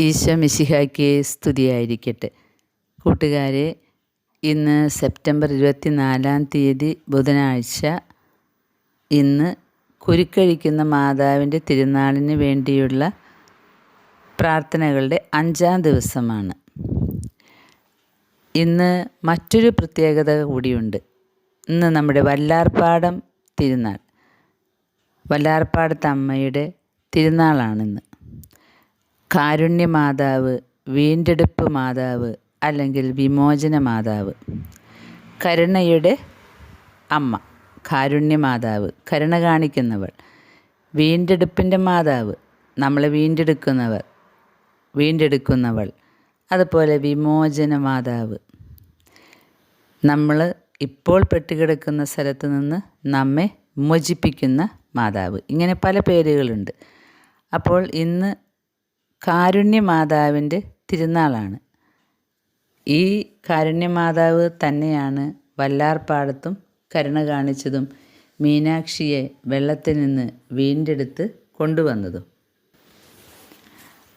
ഈശോ മിശിഹായ്ക്ക് സ്തുതിയായിരിക്കട്ടെ. കൂട്ടുകാരെ ഇന്ന് സെപ്റ്റംബർ ഇരുപത്തിനാലാം തീയതി ബുധനാഴ്ച. ഇന്ന് കുരുക്കഴിക്കുന്ന മാതാവിന്റെ തിരുനാളിന് വേണ്ടിയുള്ള പ്രാർത്ഥനകളുടെ അഞ്ചാം ദിവസമാണ്. ഇന്ന് മറ്റൊരു പ്രത്യേകത കൂടിയുണ്ട്. ഇന്ന് നമ്മുടെ വല്ലാർപ്പാടം തിരുനാൾ. വല്ലാർപ്പാടത്ത് അമ്മയുടെ തിരുനാളാണിന്ന്. കാരുണ്യ മാതാവ് വീണ്ടെടുപ്പ് മാതാവ് അല്ലെങ്കിൽ വിമോചന മാതാവ്. കരുണയുടെ അമ്മ കാരുണ്യ മാതാവ് കരുണ കാണിക്കുന്നവൾ. വീണ്ടെടുപ്പിന്റെ മാതാവ് നമ്മളെ വീണ്ടെടുക്കുന്നവർ വീണ്ടെടുക്കുന്നവൾ. അതുപോലെ വിമോചന മാതാവ്. നമ്മൾ ഇപ്പോൾ പെട്ടുകിടക്കുന്ന സ്ഥലത്ത് നിന്ന് നമ്മെ മോചിപ്പിക്കുന്ന മാതാവ്. ഇങ്ങനെ പല പേരുകളുണ്ട്. അപ്പോൾ ഇന്ന് കാരുണ്യ മാതാവിന്റെ തിരുനാളാണ്. ഈ കാരുണ്യമാതാവ് തന്നെയാണ് വല്ലാർപ്പാടത്തും കരുണ കാണിച്ചതും മീനാക്ഷിയെ വെള്ളത്തിൽ നിന്ന് വീണ്ടെടുത്ത് കൊണ്ടുവന്നതും.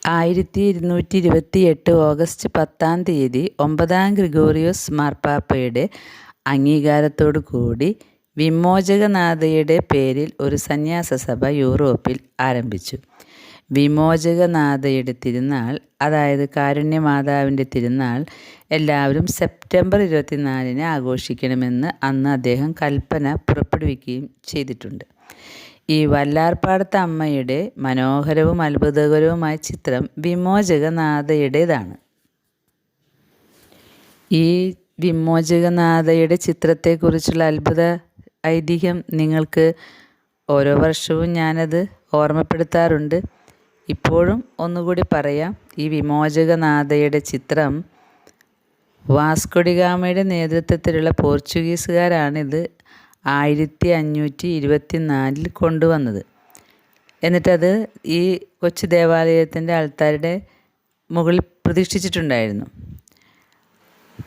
ആയിരത്തി ഇരുന്നൂറ്റി ഇരുപത്തി എട്ട് ഓഗസ്റ്റ് പത്താം തീയതി ഒമ്പതാം ഗ്രിഗോറിയോസ് മാർപ്പാപ്പയുടെ അംഗീകാരത്തോടു കൂടി വിമോചകനാഥയുടെ പേരിൽ ഒരു സന്യാസ സഭ യൂറോപ്പിൽ ആരംഭിച്ചു. വിമോചകനാഥയുടെ തിരുനാൾ അതായത് കാരുണ്യമാതാവിന്റെ തിരുനാൾ എല്ലാവരും സെപ്റ്റംബർ ഇരുപത്തിനാലിന് ആഘോഷിക്കണമെന്ന് അന്ന് അദ്ദേഹം കൽപ്പന പുറപ്പെടുവിക്കുകയും ചെയ്തിട്ടുണ്ട്. ഈ വല്ലാർപ്പാടത്ത് അമ്മയുടെ മനോഹരവും അത്ഭുതകരവുമായ ചിത്രം വിമോചകനാഥയുടേതാണ്. ഈ വിമോചകനാഥയുടെ ചിത്രത്തെക്കുറിച്ചുള്ള അത്ഭുത ഐതിഹ്യം നിങ്ങൾക്ക് ഓരോ വർഷവും ഞാനത് ഓർമ്മപ്പെടുത്താറുണ്ട്. ഇപ്പോഴും ഒന്നുകൂടി പറയാം. ഈ വിമോചകനാഥയുടെ ചിത്രം വാസ്കൊഡിഗാമയുടെ നേതൃത്വത്തിലുള്ള പോർച്ചുഗീസുകാരാണിത് ആയിരത്തി അഞ്ഞൂറ്റി ഇരുപത്തി നാലിൽ കൊണ്ടുവന്നത്. എന്നിട്ടത് ഈ കൊച്ചു ദേവാലയത്തിന്റെ ആൾക്കാരുടെ മുകളിൽ പ്രതീക്ഷിച്ചിട്ടുണ്ടായിരുന്നു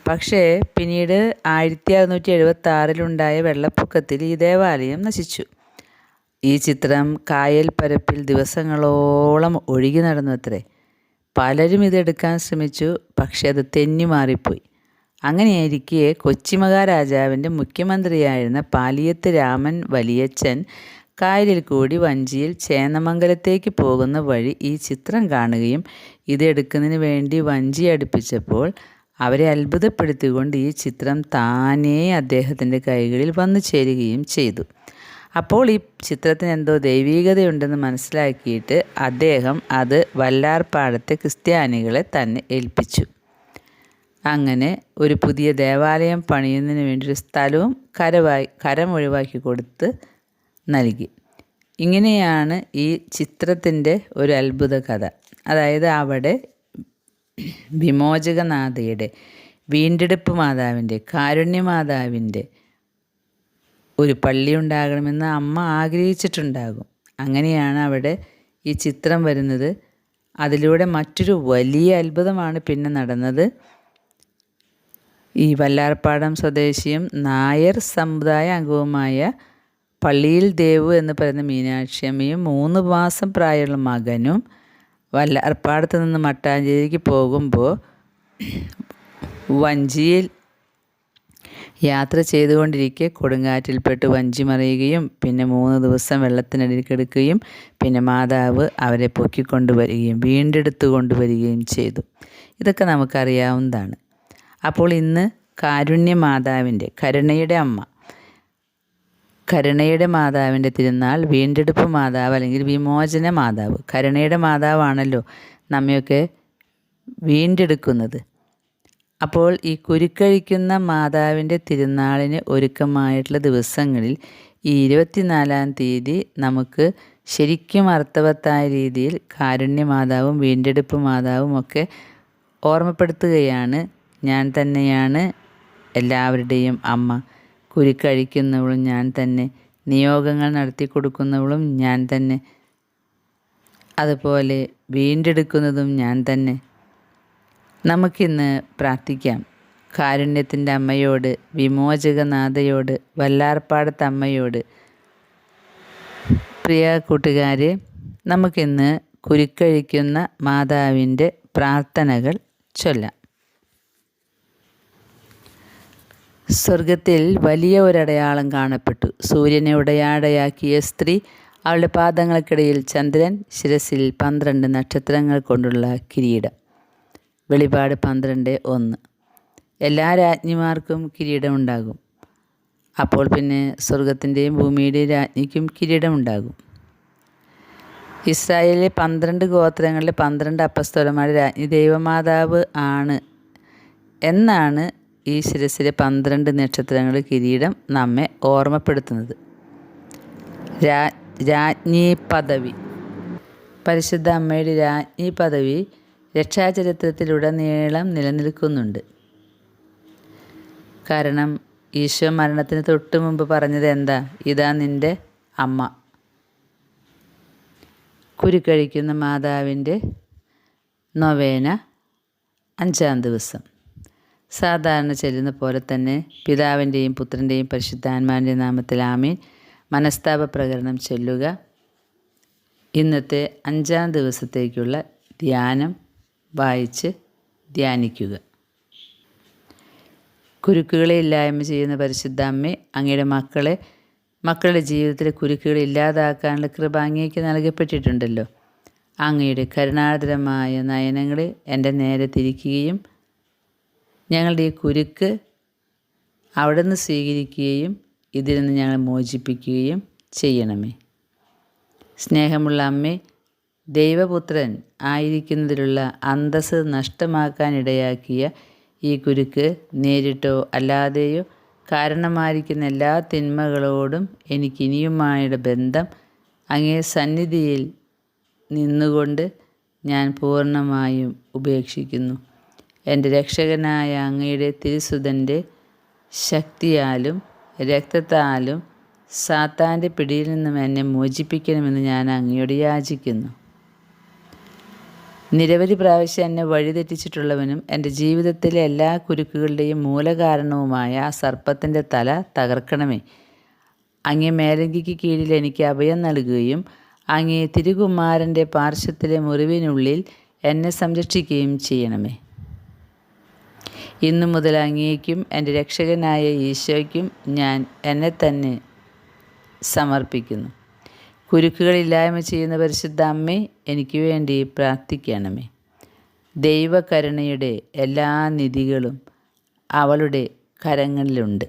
പക്ഷേ പിന്നീട് ആയിരത്തി അറുന്നൂറ്റി എഴുപത്തി ആറിലുണ്ടായ വെള്ളപ്പൊക്കത്തിൽ ഈ ദേവാലയം നശിച്ചു. ഈ ചിത്രം കായൽ പരപ്പിൽ ദിവസങ്ങളോളം ഒഴുകി നടന്നു അത്രേ പലരും ഇതെടുക്കാൻ ശ്രമിച്ചു പക്ഷെ അത് തെന്നി മാറിപ്പോയി. അങ്ങനെയായിരിക്കെ കൊച്ചിമഹാരാജാവിന്റെ മുഖ്യമന്ത്രിയായിരുന്ന പാലിയത്ത് രാമൻ വലിയച്ഛൻ കായലിൽ കൂടി വഞ്ചിയിൽ ചേന്നമംഗലത്തേക്ക് പോകുന്ന വഴി ഈ ചിത്രം കാണുകയും ഇതെടുക്കുന്നതിന് വേണ്ടി വഞ്ചി അടുപ്പിച്ചപ്പോൾ അവരെ അത്ഭുതപ്പെടുത്തിക്കൊണ്ട് ഈ ചിത്രം താനേ അദ്ദേഹത്തിന്റെ കൈകളിൽ വന്നു ചേരുകയും ചെയ്തു. അപ്പോൾ ഈ ചിത്രത്തിന് എന്തോ ദൈവീകതയുണ്ടെന്ന് മനസ്സിലാക്കിയിട്ട് അദ്ദേഹം അത് വല്ലാർപ്പാടത്തെ ക്രിസ്ത്യാനികളെ തന്നെ ഏൽപ്പിച്ചു. അങ്ങനെ ഒരു പുതിയ ദേവാലയം പണിയുന്നതിന് വേണ്ടി ഒരു സ്ഥലവും കരവായി കരം ഒഴിവാക്കി കൊടുത്ത് നൽകി. ഇങ്ങനെയാണ് ഈ ചിത്രത്തിന്റെ ഒരു അത്ഭുത കഥ. അതായത് അവിടെ വിമോചകനാഥയുടെ വീണ്ടെടുപ്പ് മാതാവിന്റെ കാരുണ്യമാതാവിന്റെ ഒരു പള്ളി ഉണ്ടാകണമെന്ന് അമ്മ ആഗ്രഹിച്ചിട്ടുണ്ടാകും. അങ്ങനെയാണ് അവിടെ ഈ ചിത്രം വരുന്നത്. അതിലൂടെ മറ്റൊരു വലിയ അത്ഭുതമാണ് പിന്നെ നടന്നത്. ഈ വല്ലാർപ്പാടം സ്വദേശിയും നായർ സമുദായ അംഗവുമായ പള്ളിയിൽ ദേവു എന്ന് പറയുന്ന മീനാക്ഷിയമ്മയും മൂന്ന് മാസം പ്രായമുള്ള മകനും വല്ലാർപ്പാടത്ത് നിന്ന് മട്ടാഞ്ചേരിക്ക് പോകുമ്പോൾ വഞ്ചിയിൽ യാത്ര ചെയ്തുകൊണ്ടിരിക്കെ കൊടുങ്കാറ്റിൽപ്പെട്ട് വഞ്ചി മറിയുകയും പിന്നെ മൂന്ന് ദിവസം വെള്ളത്തിനടിയിൽ കിടക്കുകയും പിന്നെ മാതാവ് അവരെ പൊക്കിക്കൊണ്ടുവരികയും വീണ്ടെടുത്തു കൊണ്ടുവരികയും ചെയ്തു. ഇതൊക്കെ നമുക്കറിയാവുന്നതാണ്. അപ്പോൾ ഇന്ന് കാരുണ്യ മാതാവിന്റെ കരുണയുടെ അമ്മ കരുണയുടെ മാതാവിന്റെ തിരുനാൾ വീണ്ടെടുപ്പ് മാതാവ് അല്ലെങ്കിൽ വിമോചന മാതാവ് കരുണയുടെ മാതാവാണല്ലോ നമ്മയൊക്കെ വീണ്ടെടുക്കുന്നത്. അപ്പോൾ ഈ കുരുക്കഴിക്കുന്ന മാതാവിന്റെ തിരുനാളിന് ഒരുക്കമായിട്ടുള്ള ദിവസങ്ങളിൽ ഈ ഇരുപത്തിനാലാം തീയതി നമുക്ക് ശരിക്കും അർത്ഥവത്തായ രീതിയിൽ കാരുണ്യ മാതാവും വീണ്ടെടുപ്പ് മാതാവും ഒക്കെ ഓർമ്മപ്പെടുത്തുകയാണ്. ഞാൻ തന്നെയാണ് എല്ലാവരുടെയും അമ്മ. കുരുക്കഴിക്കുന്നവളും ഞാൻ തന്നെ. നിയോഗങ്ങൾ നടത്തി കൊടുക്കുന്നവളും ഞാൻ തന്നെ. അതുപോലെ വീണ്ടെടുക്കുന്നതും ഞാൻ തന്നെ. നമുക്കിന്ന് പ്രാർത്ഥിക്കാം. കാരുണ്യത്തിന്റെ അമ്മയോട് വിമോചകനാഥയോട് വല്ലാർപ്പാടത്ത് അമ്മയോട്. പ്രിയ കൂട്ടുകാരെ നമുക്കിന്ന് കുരുക്കഴിക്കുന്ന മാതാവിന്റെ പ്രാർത്ഥനകൾ ചൊല്ലാം. സ്വർഗത്തിൽ വലിയ ഒരടയാളം കാണപ്പെട്ടു. സൂര്യനെ ഉടയാടയാക്കിയ സ്ത്രീ അവളുടെ പാദങ്ങൾക്കിടയിൽ ചന്ദ്രൻ ശിരസിൽ പന്ത്രണ്ട് നക്ഷത്രങ്ങൾ കൊണ്ടുള്ള കിരീടം. വെളിപാട് പന്ത്രണ്ട് ഒന്ന്. എല്ലാ രാജ്ഞിമാർക്കും കിരീടമുണ്ടാകും. അപ്പോൾ പിന്നെ സ്വർഗത്തിന്റെയും ഭൂമിയുടെയും രാജ്ഞിക്കും കിരീടമുണ്ടാകും. ഇസ്രായേലിലെ പന്ത്രണ്ട് ഗോത്രങ്ങളിലെ പന്ത്രണ്ട് അപ്പസ്തോലന്മാരുടെ രാജ്ഞി ദൈവമാതാവ് ആണ്. എന്നാണ് ഈ ശിരസിലെ പന്ത്രണ്ട് നക്ഷത്രങ്ങൾ കിരീടം നമ്മെ ഓർമ്മപ്പെടുത്തുന്നത്. രാജ്ഞി പദവി. പരിശുദ്ധ അമ്മയുടെ രാജ്ഞി പദവി രക്ഷാചരിത്രത്തിലുടനീളം നിലനിൽക്കുന്നുണ്ട്. കാരണം ഈശോ മരണത്തിന് തൊട്ട് മുമ്പ് പറഞ്ഞത് എന്താ? ഇതാ നിന്റെ അമ്മ. കുരുക്കഴിക്കുന്ന മാതാവിന്റെ നൊവേന അഞ്ചാം ദിവസം. സാധാരണ ചെല്ലുന്ന പോലെ തന്നെ പിതാവിന്റെയും പുത്രന്റെയും പരിശുദ്ധാത്മാവിന്റെ നാമത്തിൽ ആമീൻ. മനസ്താപ പ്രകരണം ചൊല്ലുക. ഇന്നത്തെ അഞ്ചാം ദിവസത്തേക്കുള്ള ധ്യാനം വായിച്ച് ധ്യാനിക്കുക. കുരുക്കുകളെ ഇല്ലായ്മ ചെയ്യുന്ന പരിശുദ്ധ അമ്മ അങ്ങയുടെ മക്കളെ മക്കളുടെ ജീവിതത്തിലെ കുരുക്കുകൾ ഇല്ലാതാക്കാനുള്ള കൃപ അങ്ങേക്ക് നൽകപ്പെട്ടിട്ടുണ്ടല്ലോ. അങ്ങയുടെ കരുണാർദ്രമായ നയനങ്ങളെ എന്റെ നേരെ തിരിക്കുകയും ഞങ്ങളുടെ ഈ കുരുക്ക് അവിടെ നിന്ന് സ്വീകരിക്കുകയും ഇതിൽ നിന്ന് ഞങ്ങളെ മോചിപ്പിക്കുകയും ചെയ്യണമേ. സ്നേഹമുള്ള അമ്മേ ദൈവപുത്രൻ ആയിരിക്കുന്നതിലുള്ള അന്തസ് നഷ്ടമാക്കാനിടയാക്കിയ ഈ കുരുക്ക് നേരിട്ടോ അല്ലാതെയോ കാരണമായിരിക്കുന്ന എല്ലാ തിന്മകളോടും എനിക്കിനിയുമായുടെ ബന്ധം അങ്ങേ സന്നിധിയിൽ നിന്നുകൊണ്ട് ഞാൻ പൂർണമായും ഉപേക്ഷിക്കുന്നു. എന്റെ രക്ഷകനായ അങ്ങയുടെ തിരുസുതന്റെ ശക്തിയാലും രക്തത്താലും സാത്താന്റെ പിടിയിൽ നിന്നും എന്നെ മോചിപ്പിക്കണമെന്ന് ഞാൻ അങ്ങയോട് യാചിക്കുന്നു. നിരവധി പ്രാവശ്യം എന്നെ വഴിതെറ്റിച്ചിട്ടുള്ളവനും എന്റെ ജീവിതത്തിലെ എല്ലാ കുരുക്കുകളുടെയും മൂലകാരണവുമായ ആ സർപ്പത്തിന്റെ തല തകർക്കണമേ. അങ്ങേ മേലങ്കിക്ക് കീഴിൽ എനിക്ക് അഭയം നൽകുകയും അങ്ങേ തിരുകുമാരന്റെ പാർശ്വത്തിലെ മുറിവിനുള്ളിൽ എന്നെ സംരക്ഷിക്കുകയും ചെയ്യണമേ. ഇന്നു മുതൽ അങ്ങേക്കും എന്റെ രക്ഷകനായ ഈശോയ്ക്കും ഞാൻ എന്നെ തന്നെ സമർപ്പിക്കുന്നു. കുരുക്കുകളില്ലായ്മ ചെയ്യുന്ന പരിശുദ്ധ അമ്മേ എനിക്ക് വേണ്ടി പ്രാർത്ഥിക്കണമേ. ദൈവകരുണയുടെ എല്ലാ നിധികളും അവളുടെ കരങ്ങളിലുണ്ട്.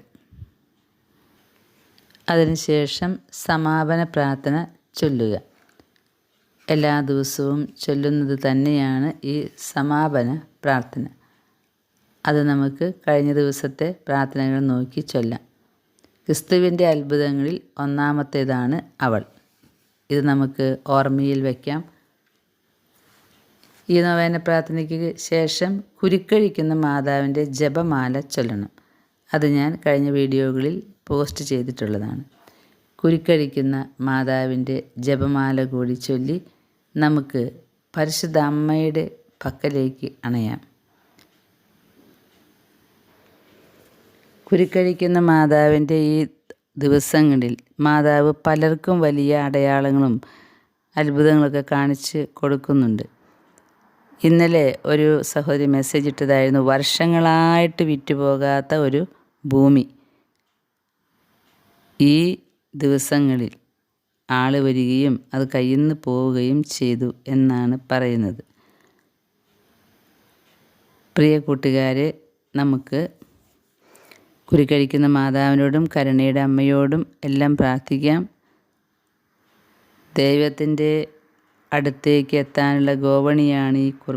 അതിനുശേഷം സമാപന പ്രാർത്ഥന ചൊല്ലുക. എല്ലാ ദിവസവും ചൊല്ലുന്നത് തന്നെയാണ് ഈ സമാപന പ്രാർത്ഥന. അത് നമുക്ക് കഴിഞ്ഞ ദിവസത്തെ പ്രാർത്ഥനകൾ നോക്കി ചൊല്ലാം. ക്രിസ്തുവിന്റെ അത്ഭുതങ്ങളിൽ ഒന്നാമത്തേതാണ് അവൾ. ഇത് നമുക്ക് ഓർമ്മയിൽ വയ്ക്കാം ഈ നവേന പ്രാർത്ഥനയ്ക്ക് ശേഷം കുരുക്കഴിക്കുന്ന മാതാവിന്റെ ജപമാല ചൊല്ലണം. അത് ഞാൻ കഴിഞ്ഞ വീഡിയോകളിൽ പോസ്റ്റ് ചെയ്തിട്ടുള്ളതാണ്. കുരുക്കഴിക്കുന്ന മാതാവിന്റെ ജപമാല കൂടി ചൊല്ലി നമുക്ക് പരിശുദ്ധ അമ്മയുടെ പക്കലേക്ക് അണയാം. കുരുക്കഴിക്കുന്ന മാതാവിന്റെ ഈ ദിവസങ്ങളിൽ മാതാവ് പലർക്കും വലിയ അടയാളങ്ങളും അത്ഭുതങ്ങളൊക്കെ കാണിച്ച് കൊടുക്കുന്നുണ്ട്. ഇന്നലെ ഒരു സഹോദരി മെസ്സേജ് ഇട്ടതായിരുന്നു വർഷങ്ങളായിട്ട് വിറ്റുപോകാത്ത ഒരു ഭൂമി. ഈ ദിവസങ്ങളിൽ ആൾ വരികയും അത് കയ്യിൽ നിന്ന് പോവുകയും ചെയ്തു എന്നാണ് പറയുന്നത്. പ്രിയ കൂട്ടുകാരെ നമുക്ക് കുരുക്കഴിക്കുന്ന മാതാവിനോടും കരുണയുടെ അമ്മയോടും എല്ലാം പ്രാർത്ഥിക്കാം. ദൈവത്തിന്റെ അടുത്തേക്ക് എത്താനുള്ള ഗോവണിയാണ് ഈ കുർ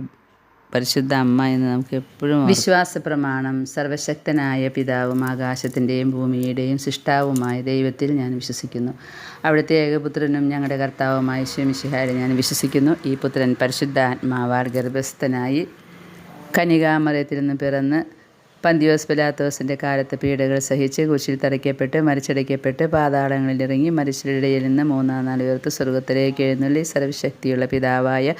പരിശുദ്ധ അമ്മ എന്ന് നമുക്ക് എപ്പോഴും വിശ്വാസ പ്രമാണം സർവശക്തനായ പിതാവും ആകാശത്തിന്റെയും ഭൂമിയുടെയും സൃഷ്ടാവുമായ ദൈവത്തിൽ ഞാൻ വിശ്വസിക്കുന്നു. അവിടുത്തെ ഏകപുത്രനും ഞങ്ങളുടെ കർത്താവുമായ ശമിഷിഹാരെ ഞാൻ വിശ്വസിക്കുന്നു. ഈ പുത്രൻ പരിശുദ്ധ ആത്മാവാൽ ഗർഭസ്ഥനായി കനികാമറയത്തിൽ നിന്ന് പിറന്ന് പന്തിയോസ് പിലാത്തോസിന്റെ കാലത്ത് പീഡകൾ സഹിച്ച് കുശിൽ തറയ്ക്കപ്പെട്ട് മരിച്ചടയ്ക്കപ്പെട്ട് പാതാളങ്ങളിൽ ഇറങ്ങി നിന്ന് മൂന്നാം നാല് പേർക്ക് സ്വർഗത്തിലേക്ക് എഴുന്നള്ളി സർവശക്തിയുള്ള പിതാവായ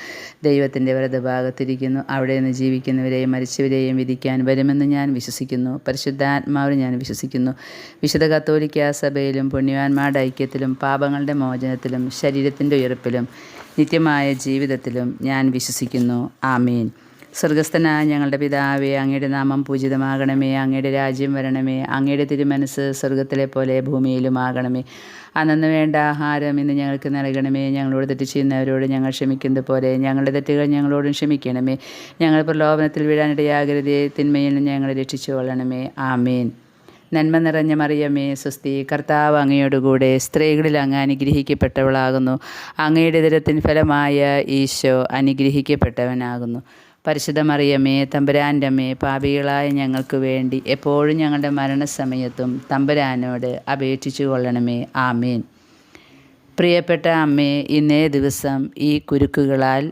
ദൈവത്തിന്റെ വലതുഭാഗത്തിരിക്കുന്നു. അവിടെ നിന്ന് ജീവിക്കുന്നവരെയും മരിച്ചവരെയും വിധിക്കാൻ വരുമെന്ന് ഞാൻ വിശ്വസിക്കുന്നു. പരിശുദ്ധാത്മാവിൽ ഞാൻ വിശ്വസിക്കുന്നു. വിശുദ്ധ കത്തോലിക്ക സഭയിലും പുണ്യവാന്മാരുടെ ഐക്യത്തിലും പാപങ്ങളുടെ മോചനത്തിലും ശരീരത്തിന്റെ ഉയർപ്പിലും നിത്യമായ ജീവിതത്തിലും ഞാൻ വിശ്വസിക്കുന്നു. ആമീൻ. സ്വർഗസ്ഥനായ ഞങ്ങളുടെ പിതാവേ അങ്ങയുടെ നാമം പൂജിതമാകണമേ അങ്ങയുടെ രാജ്യം വരണമേ അങ്ങയുടെ തിരുമനസ് സ്വർഗത്തിലെ പോലെ ഭൂമിയിലും ആകണമേ അന്നു വേണ്ട ആഹാരം ഇന്ന് ഞങ്ങൾക്ക് നൽകണമേ ഞങ്ങളോട് തെറ്റ് ചെയ്യുന്നവരോട് ഞങ്ങൾ ക്ഷമിക്കുന്നത് പോലെ ഞങ്ങളുടെ തെറ്റുകൾ ഞങ്ങളോടും ക്ഷമിക്കണമേ ഞങ്ങൾ പ്രലോഭനത്തിൽ വീഴാനിടയാകരുതേ തിന്മയിൽ ഞങ്ങളെ രക്ഷിച്ചു കൊള്ളണമേ ആമേൻ. നന്മ നിറഞ്ഞ മറിയമേ സ്വസ്തി കർത്താവ് അങ്ങയോടുകൂടെ സ്ത്രീകളിൽ അങ്ങ് അനുഗ്രഹിക്കപ്പെട്ടവളാകുന്നു. അങ്ങയുടെ ദരത്തിൻ ഫലമായ ഈശോ അനുഗ്രഹിക്കപ്പെട്ടവനാകുന്നു. പരിശുദ്ധ മറിയമേ തമ്പുരാന്റെ അമ്മേ പാപികളായ ഞങ്ങൾക്ക് വേണ്ടി എപ്പോഴും ഞങ്ങളുടെ മരണസമയത്തും തമ്പുരാനോട് അപേക്ഷിച്ചു കൊള്ളണമേ. ആമീൻ. പ്രിയപ്പെട്ട അമ്മേ ഇന്നേ ദിവസം ഈ കുരുക്കുകളാൽ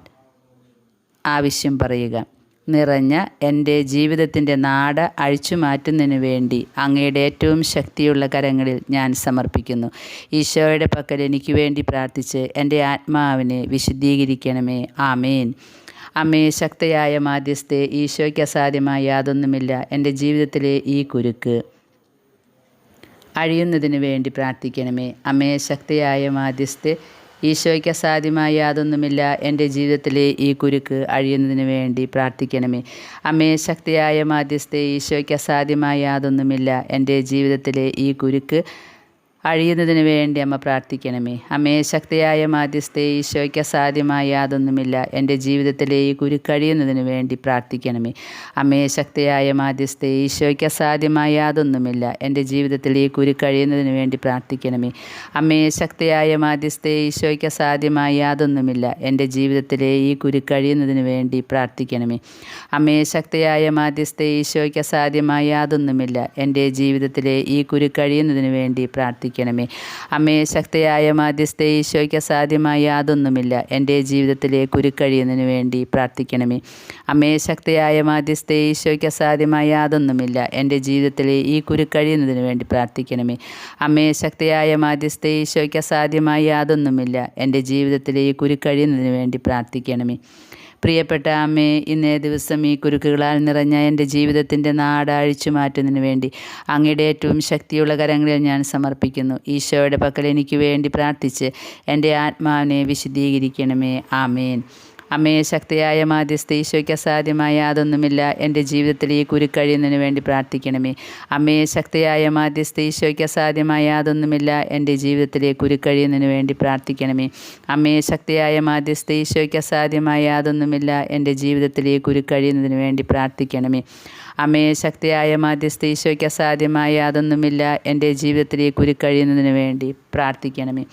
ആവശ്യം പറയുക. നിറഞ്ഞ എന്റെ ജീവിതത്തിന്റെ നാട അഴിച്ചു മാറ്റുന്നതിന് വേണ്ടി അങ്ങയുടെ ഏറ്റവും ശക്തിയുള്ള കരങ്ങളിൽ ഞാൻ സമർപ്പിക്കുന്നു. ഈശോയുടെ പക്കൽ എനിക്ക് വേണ്ടി പ്രാർത്ഥിച്ച് എന്റെ ആത്മാവിനെ വിശുദ്ധീകരിക്കണമേ. ആമേൻ. അമ്മേ ശക്തയായ മാധ്യസ്ഥെ ഈശോയ്ക്ക് അസാധ്യമായ യാതൊന്നുമില്ല. എന്റെ ജീവിതത്തിലെ ഈ കുരുക്ക് അഴിയുന്നതിന് വേണ്ടി പ്രാർത്ഥിക്കണമേ. അമ്മേ ശക്തിയായ മാധ്യസ്ഥെ ഈശോയ്ക്ക് അസാധ്യമായ യാതൊന്നുമില്ല. എന്റെ ജീവിതത്തിലെ ഈ കുരുക്ക് അഴിയുന്നതിന് വേണ്ടി പ്രാർത്ഥിക്കണമേ. അമ്മേ ശക്തിയായ മാധ്യസ്ഥെ ഈശോയ്ക്ക് അസാധ്യമായ യാതൊന്നുമില്ല. എന്റെ ജീവിതത്തിലെ ഈ കുരുക്ക് അഴിയുന്നതിന് വേണ്ടി അമ്മ പ്രാർത്ഥിക്കണമേ. അമ്മയെ ശക്തിയായ മാധ്യസ്ഥ ഈശോയ്ക്ക് അസാധ്യമായ യാതൊന്നുമില്ല. എന്റെ ജീവിതത്തിലെ ഈ കുരുക്കഴിയുന്നതിന് വേണ്ടി പ്രാർത്ഥിക്കണമേ. അമ്മയെ ശക്തിയായ മാധ്യസ്ഥ ഈശോയ്ക്ക് അസാധ്യമായ യാതൊന്നുമില്ല. എന്റെ ജീവിതത്തിലെ ഈ കുരുക്കഴിയുന്നതിന് വേണ്ടി പ്രാർത്ഥിക്കണമേ. അമ്മയെ ശക്തിയായ മാധ്യസ്ഥ ഈശോയ്ക്ക് അസാധ്യമായ യാതൊന്നുമില്ല. എന്റെ ജീവിതത്തിലെ ഈ കുരുക്കഴിയുന്നതിന് വേണ്ടി പ്രാർത്ഥിക്കണമേ. അമ്മയെ ശക്തിയായ മാധ്യസ്ഥ ഈശോയ്ക്ക് അസാധ്യമായ യാതൊന്നുമില്ല. എന്റെ ജീവിതത്തിലെ ഈ കുരുക്കഴിയുന്നതിന് വേണ്ടി പ്രാർത്ഥിക്കണമേ. അമ്മേ ശക്തിയായ മാധ്യസ്ഥ ഈശോയ്ക്ക് അസാധ്യമായ യാതൊന്നുമില്ല. എന്റെ ജീവിതത്തിലെ കുരുക്കഴിയുന്നതിന് വേണ്ടി പ്രാർത്ഥിക്കണമേ. അമ്മേ ശക്തിയായ മാധ്യസ്ഥ ഈശോയ്ക്ക് അസാധ്യമായ യാതൊന്നുമില്ല. എന്റെ ജീവിതത്തിലെ ഈ കുരുക്കഴിയുന്നതിന് വേണ്ടി പ്രാർത്ഥിക്കണമേ. അമ്മേ ശക്തിയായ മാധ്യസ്ഥ ഈശോയ്ക്ക് അസാധ്യമായ യാതൊന്നുമില്ല. എന്റെ ജീവിതത്തിലെ ഈ കുരുക്കഴിയുന്നതിന് വേണ്ടി പ്രാർത്ഥിക്കണമേ. പ്രിയപ്പെട്ട അമ്മേ ഇന്നേ ദിവസം ഈ കുരുക്കുകളാൽ നിറഞ്ഞ എന്റെ ജീവിതത്തിന്റെ നാട് അഴിച്ചു മാറ്റുന്നതിന് വേണ്ടി അങ്ങയുടെ ഏറ്റവും ശക്തിയുള്ള കരങ്ങളിൽ ഞാൻ സമർപ്പിക്കുന്നു. ഈശോയുടെ പക്കൽ എനിക്ക് വേണ്ടി പ്രാർത്ഥിച്ച് എന്റെ ആത്മാവിനെ വിശദീകരിക്കണമേ ആമേൻ. അമ്മേ ശക്തിയായ മാധ്യസ്ഥ ഈശോയ്ക്ക് അസാധ്യമായ യാതൊന്നുമില്ല. എന്റെ ജീവിതത്തിൽ ഈ കുരുക്കഴിയുന്നതിന് വേണ്ടി പ്രാർത്ഥിക്കണമേ. അമ്മയെ ശക്തിയായ മാധ്യസ്ഥ ഈശോയ്ക്ക് അസാധ്യമായ യാതൊന്നുമില്ല. എന്റെ ജീവിതത്തിലെ കുരുക്കഴിയുന്നതിന് വേണ്ടി പ്രാർത്ഥിക്കണമേ. അമ്മയെ ശക്തിയായ മാധ്യസ്ഥ ഈശോയ്ക്ക് അസാധ്യമായ യാതൊന്നുമില്ല. എന്റെ ജീവിതത്തിലെ കുരുക്കഴിയുന്നതിന് വേണ്ടി പ്രാർത്ഥിക്കണമേ. അമ്മയെ ശക്തിയായ മാധ്യസ്ഥ ഈശോയ്ക്ക് അസാധ്യമായ യാതൊന്നുമില്ല. എന്റെ ജീവിതത്തിലെ കുരുക്കഴിയുന്നതിന് വേണ്ടി പ്രാർത്ഥിക്കണമേ.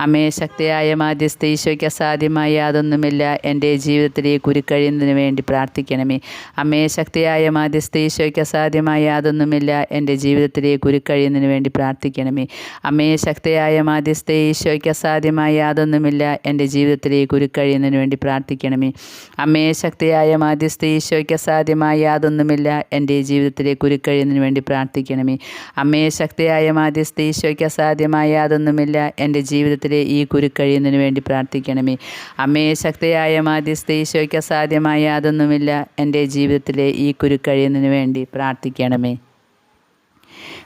അമ്മയെ ശക്തിയായ മാധ്യസ്ഥ ഈശോയ്ക്ക് അസാധ്യമായ യാതൊന്നുമില്ല. എന്റെ ജീവിതത്തിലെ കുരുക്കഴിയുന്നതിന് വേണ്ടി പ്രാർത്ഥിക്കണമേ. അമ്മേ ശക്തിയായ മാധ്യസ്ഥ ഈശോയ്ക്ക് അസാധ്യമായ യാതൊന്നുമില്ല. എന്റെ ജീവിതത്തിലെ കുരുക്കഴിയുന്നതിന് വേണ്ടി പ്രാർത്ഥിക്കണമേ. അമ്മേ ശക്തിയായ മാധ്യസ്ഥ ഈശോയ്ക്ക് അസാധ്യമായ യാതൊന്നുമില്ല. എന്റെ ജീവിതത്തിലെ കുരുക്കഴിയുന്നതിന് വേണ്ടി പ്രാർത്ഥിക്കണമേ. അമ്മേ ശക്തിയായ മാധ്യസ്ഥ ഈശോയ്ക്ക് അസാധ്യമായ യാതൊന്നുമില്ല. എന്റെ ജീവിതത്തിലെ കുരുക്കഴിയുന്നതിന് വേണ്ടി പ്രാർത്ഥിക്കണമേ. അമ്മേ ശക്തിയായ മാധ്യസ്ഥ ഈശോയ്ക്ക് അസാധ്യമായ യാതൊന്നുമില്ല. എന്റെ ജീവിതത്തിലെ ഈ കുരുക്കഴിയുന്നതിന് വേണ്ടി പ്രാർത്ഥിക്കണമേ. അമ്മേ ശക്തിയായ മാധ്യസ്ഥ ഈശോയ്ക്ക് അസാധ്യമായ യാതൊന്നുമില്ല. എന്റെ ജീവിതത്തിലെ ഈ കുരുക്കഴിയുന്നതിന് വേണ്ടി പ്രാർത്ഥിക്കണമേ.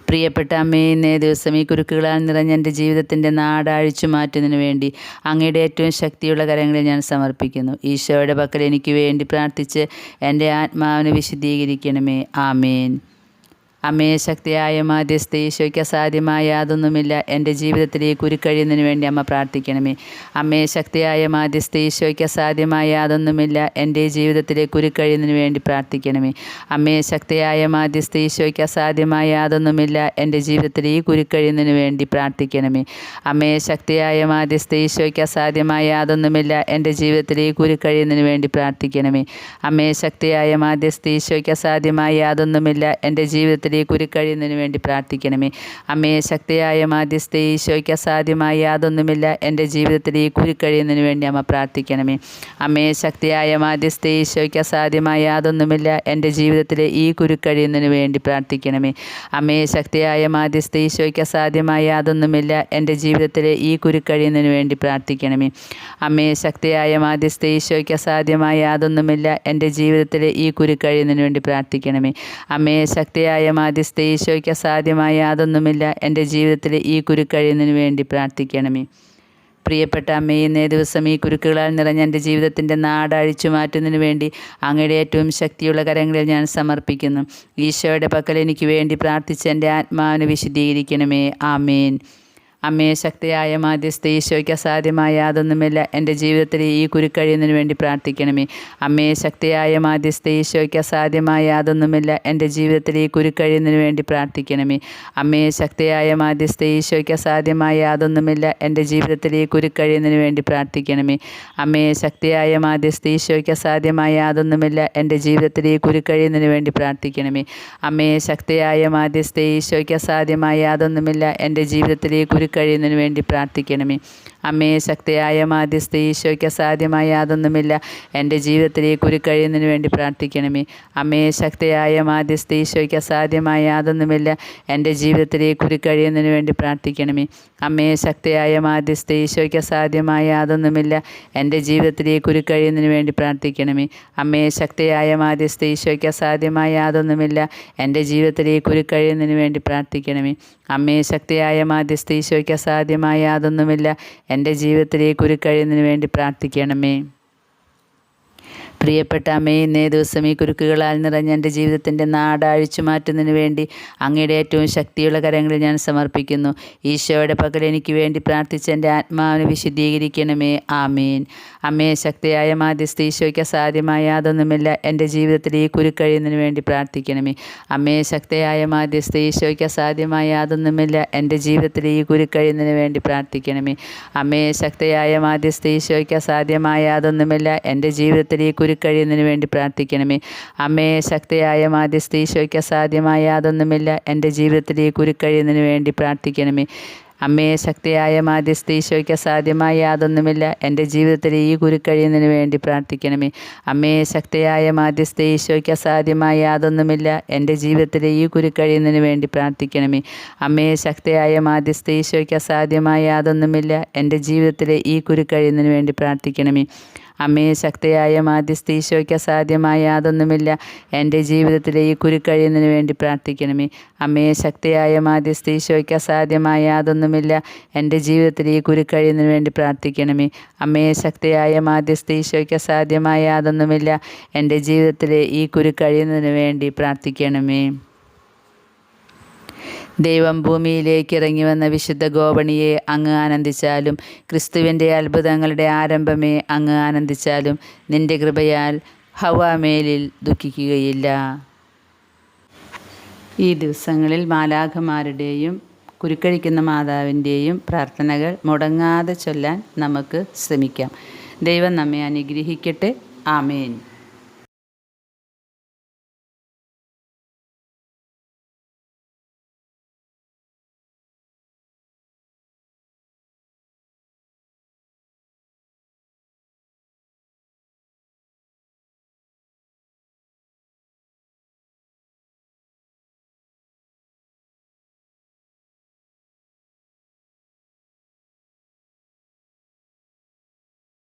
പ്രിയപ്പെട്ട അമ്മേ ഇന്നേ ദിവസം ഈ കുരുക്കുകളാൽ നിറഞ്ഞ എന്റെ ജീവിതത്തിന്റെ നാടഴിച്ചു മാറ്റുന്നതിന് വേണ്ടി അങ്ങയുടെ ഏറ്റവും ശക്തിയുള്ള കരങ്ങളെ ഞാൻ സമർപ്പിക്കുന്നു. ഈശോയുടെ പക്കൽ എനിക്ക് വേണ്ടി പ്രാർത്ഥിച്ച് എന്റെ ആത്മാവിനെ വിശദീകരിക്കണമേ ആമേൻ. അമ്മേ ശക്തിയായ മാധ്യസ്ഥ ഈശോയ്ക്ക് അസാധ്യമായ യാതൊന്നുമില്ല. എന്റെ ജീവിതത്തിൽ ജീവിതത്തിലെ കുരുക്കഴിയുന്നതിന് വേണ്ടി അമ്മ പ്രാർത്ഥിക്കണമേ. അമ്മയെ ശക്തിയായ മാധ്യസ്ഥ ഈശോയ്ക്ക് അസാധ്യമായ യാതൊന്നുമില്ല. എന്റെ ജീവിതത്തിലെ കുരുക്കഴിയുന്നതിന് വേണ്ടി പ്രാർത്ഥിക്കണമേ. അമ്മയെ ശക്തിയായ മാധ്യസ്ഥ ഈശോയ്ക്ക് അസാധ്യമായ യാതൊന്നുമില്ല. എന്റെ ജീവിതത്തിൽ ഈ കുരുക്കഴിയുന്നതിന് വേണ്ടി പ്രാർത്ഥിക്കണമേ. അമ്മയെ ശക്തിയായ മാധ്യസ്ഥ ഈശോയ്ക്ക് അസാധ്യമായ യാതൊന്നുമില്ല. എന്റെ ജീവിതത്തിൽ ഈ കുരുക്കഴിയുന്നതിന് വേണ്ടി പ്രാർത്ഥിക്കണമേ. അമ്മയെ ശക്തിയായ മാധ്യസ്ഥ ഈശോയ്ക്ക് അസാധ്യമായ യാതൊന്നുമില്ല. എന്റെ ജീവിതത്തിലെ ഈ കുരുക്കഴിയുന്നതിന് വേണ്ടി പ്രാർത്ഥിക്കണമേ. അമ്മയെ ശക്തിയായ മാധ്യസ്ഥ ഈശോയ്ക്ക് അസാധ്യമായ യാതൊന്നുമില്ല. എന്റെ ജീവിതത്തിൽ ഈ കുരുക്കഴിയുന്നതിന് വേണ്ടി അമ്മ പ്രാർത്ഥിക്കണമേ. അമ്മയെ ശക്തിയായ മാധ്യസ്ഥ ഈശോയ്ക്ക് അസാധ്യമായ യാതൊന്നുമില്ല. എന്റെ ജീവിതത്തിലെ ഈ കുരുക്കഴിയുന്നതിന് വേണ്ടി പ്രാർത്ഥിക്കണമേ. അമ്മയെ ശക്തിയായ മാധ്യസ്ഥ ഈശോയ്ക്ക് അസാധ്യമായ യാതൊന്നുമില്ല. എന്റെ ജീവിതത്തിലെ ഈ കുരുക്കഴിയുന്നതിന് വേണ്ടി പ്രാർത്ഥിക്കണമേ. അമ്മയെ ശക്തിയായ മാധ്യസ്ഥ ഈശോയ്ക്ക് അസാധ്യമായ യാതൊന്നുമില്ല. എന്റെ ജീവിതത്തിലെ ഈ കുരുക്കഴിയുന്നതിന് വേണ്ടി പ്രാർത്ഥിക്കണമേ. അമ്മയെ ശക്തിയായ മാധ്യസ്ഥ ഈശോയ്ക്ക് അസാധ്യമായ യാതൊന്നുമില്ല. എന്റെ ജീവിതത്തിലെ ഈ കുരുക്കഴിയുന്നതിന് വേണ്ടി പ്രാർത്ഥിക്കണമേ. പ്രിയപ്പെട്ട അമ്മേ ഇന്നേ ദിവസം ഈ കുരുക്കുകളാൽ നിറഞ്ഞ എന്റെ ജീവിതത്തിന്റെ നാടഴിച്ചു മാറ്റുന്നതിന് വേണ്ടി അങ്ങയുടെ ഏറ്റവും ശക്തിയുള്ള കരങ്ങളിൽ ഞാൻ സമർപ്പിക്കുന്നു. ഈശോയുടെ പക്കൽ എനിക്ക് വേണ്ടി പ്രാർത്ഥിച്ച് എന്റെ ആത്മാവിനെ വിശദീകരിക്കണമേ ആമേൻ. അമ്മേ ശക്തിയായ മാധ്യസ്ഥ ഈശോയ്ക്ക് അസാധ്യമായ യാതൊന്നുമില്ല. എന്റെ ജീവിതത്തിൽ ഈ കുരുക്കഴിയുന്നതിന് വേണ്ടി പ്രാർത്ഥിക്കണമേ. അമ്മയെ ശക്തിയായ മാധ്യസ്ഥ ഈശോയ്ക്ക് അസാധ്യമായ യാതൊന്നുമില്ല. എന്റെ ജീവിതത്തിൽ ഈ കുരുക്കഴിയുന്നതിന് വേണ്ടി പ്രാർത്ഥിക്കണമേ. അമ്മയെ ശക്തിയായ മാധ്യസ്ഥ ഈശോയ്ക്ക് അസാധ്യമായ യാതൊന്നുമില്ല. എന്റെ ജീവിതത്തിൽ ഈ കുരുക്കഴിയുന്നതിന് വേണ്ടി പ്രാർത്ഥിക്കണമേ. അമ്മയെ ശക്തിയായ മാധ്യസ്ഥ ഈശോയ്ക്ക് അസാധ്യമായ യാതൊന്നുമില്ല. എന്റെ ജീവിതത്തിൽ ഈ കുരുക്കഴിയുന്നതിന് വേണ്ടി പ്രാർത്ഥിക്കണമേ. അമ്മയെ ശക്തിയായ മാധ്യസ്ഥ ഈശോയ്ക്ക് അസാധ്യമായ യാതൊന്നുമില്ല. എന്റെ ജീവിതത്തിൽ ഈ കുരുക്കഴിയുന്നതിന് വേണ്ടി പ്രാർത്ഥിക്കണമേ. അമ്മേ ശക്തിയായ മാധ്യസ്ഥ ഈശോയ്ക്ക് അസാധ്യമായ യാതൊന്നുമില്ല. എന്റെ ജീവിതത്തിലേക്ക് ഈ കുരുക്കഴിയുന്നതിന് വേണ്ടി പ്രാർത്ഥിക്കണമേ. അമ്മേ ശക്തിയായ മാധ്യസ്ഥ ഈശോയ്ക്ക് അസാധ്യമായ യാതൊന്നുമില്ല. എന്റെ ജീവിതത്തിലേക്ക് ഈ കുരുക്കഴിയുന്നതിന് വേണ്ടി പ്രാർത്ഥിക്കണമേ. അമ്മേ ശക്തിയായ മാധ്യസ്ഥ ഈശോയ്ക്ക് അസാധ്യമായ യാതൊന്നുമില്ല. എന്റെ ജീവിതത്തിലേക്ക് ഈ കുരുക്കഴിയുന്നതിന് വേണ്ടി പ്രാർത്ഥിക്കണമേ. അമ്മേ ശക്തിയായ മാധ്യസ്ഥ ഈശോയ്ക്ക് അസാധ്യമായ യാതൊന്നുമില്ല. എന്റെ ജീവിതത്തിലേക്ക് ഈ കുരുക്കഴിയുന്നതിന് വേണ്ടി പ്രാർത്ഥിക്കണമേ. അമ്മേ ശക്തിയായ മാധ്യസ്ഥ ഈശോയ്ക്ക് അസാധ്യമായ യാതൊന്നുമില്ല. എന്റെ ജീവിതത്തിൽ ഈ കുരുക്കഴിയുന്നതിന് വേണ്ടി പ്രാർത്ഥിക്കണമേ. പ്രിയപ്പെട്ട അമ്മേ ഇന്നേ ദിവസം ഈ കുരുക്കുകളാൽ നിറഞ്ഞ എന്റെ ജീവിതത്തിന്റെ നാട് അഴിച്ചു മാറ്റുന്നതിന് വേണ്ടി അങ്ങയുടെ ഏറ്റവും ശക്തിയുള്ള കരങ്ങളിൽ ഞാൻ സമർപ്പിക്കുന്നു. ഈശോയുടെ പകൽ എനിക്ക് വേണ്ടി പ്രാർത്ഥിച്ച എന്റെ ആത്മാവിനെ വിശുദ്ധീകരിക്കണമേ. ആമേൻ. അമ്മേ ശക്തിയായ മാധ്യസ്ഥ ഈശോയ്ക്ക് അസാധ്യമായ യാതൊന്നുമില്ല. എന്റെ ജീവിതത്തിൽ ഈ കുരുക്കഴിയുന്നതിന് വേണ്ടി പ്രാർത്ഥിക്കണമേ. അമ്മയെ ശക്തിയായ മാധ്യസ്ഥ ഈശോയ്ക്ക് അസാധ്യമായ യാതൊന്നുമില്ല. എന്റെ ജീവിതത്തിൽ ഈ കുരുക്കഴിയുന്നതിന് വേണ്ടി പ്രാർത്ഥിക്കണമേ. അമ്മയെ ശക്തിയായ മാധ്യസ്ഥ ഈശോയ്ക്ക് അസാധ്യമായ യാതൊന്നുമില്ല. എന്റെ ജീവിതത്തിൽ ഈ കുരുക്കഴിയുന്നതിന് വേണ്ടി പ്രാർത്ഥിക്കണമേ. അമ്മയെ ശക്തിയായ മാധ്യസ്ഥ ഈശോയ്ക്ക് അസാധ്യമായ യാതൊന്നുമില്ല. എന്റെ ജീവിതത്തിൽ ഈ കുരുക്കഴിയുന്നതിന് വേണ്ടി പ്രാർത്ഥിക്കണമേ. അമ്മേ ശക്തിയായ മാധ്യസ്ഥ ഈശോയ്ക്ക് സാധ്യമായ യാതൊന്നുമില്ല. എന്റെ ജീവിതത്തിൽ ഈ കുരുക്കഴിയുന്നതിന് വേണ്ടി പ്രാർത്ഥിക്കണമേ. അമ്മയെ ശക്തിയായ മാധ്യസ്ഥ ഈശോയ്ക്ക് സാധ്യമായ യാതൊന്നുമില്ല. എന്റെ ജീവിതത്തിൽ ഈ കുരുക്കഴിയുന്നതിന് വേണ്ടി പ്രാർത്ഥിക്കണമേ. അമ്മയെ ശക്തിയായ മാധ്യസ്ഥ ഈശോയ്ക്ക് സാധ്യമായ യാതൊന്നുമില്ല. എന്റെ ജീവിതത്തിലെ ഈ കുരുക്കഴിയുന്നതിന് വേണ്ടി പ്രാർത്ഥിക്കണമേ. അമ്മേ ശക്തിയായ മാധ്യസ്ഥ ഈശോയ്ക്ക് അസാധ്യമായ യാതൊന്നുമില്ല. എന്റെ ജീവിതത്തിലെ ഈ കുരുക്കഴിയുന്നതിന് വേണ്ടി പ്രാർത്ഥിക്കണമേ. അമ്മയെ ശക്തിയായ മാധ്യസ്ഥ ഈശോയ്ക്ക് അസാധ്യമായ യാതൊന്നുമില്ല. എന്റെ ജീവിതത്തിലെ ഈ കുരുക്കഴിയുന്നതിന് വേണ്ടി പ്രാർത്ഥിക്കണമേ. അമ്മയെ ശക്തിയായ മാധ്യസ്ഥ ഈശോയ്ക്ക് അസാധ്യമായ യാതൊന്നുമില്ല. എന്റെ ജീവിതത്തിലെ ഈ കുരുക്കഴിയുന്നതിന് വേണ്ടി പ്രാർത്ഥിക്കണമേ. ദൈവം ഭൂമിയിലേക്ക് ഇറങ്ങി വന്ന വിശുദ്ധ ഗോപണിയെ അങ്ങ് ആനന്ദിച്ചാലും ക്രിസ്തുവിന്റെ അത്ഭുതങ്ങളുടെ ആരംഭമേ അങ്ങ് ആനന്ദിച്ചാലും നിന്റെ കൃപയാൽ ഹവാമേലിൽ ദുഃഖിക്കുകയില്ല. ഈ ദിവസങ്ങളിൽ മാലാഖമാരുടെയും കുരുക്കഴിക്കുന്ന മാതാവിന്റെയും പ്രാർത്ഥനകൾ മുടങ്ങാതെ ചൊല്ലാൻ നമുക്ക് ശ്രമിക്കാം. ദൈവം നമ്മെ അനുഗ്രഹിക്കട്ടെ. ആമേൻ.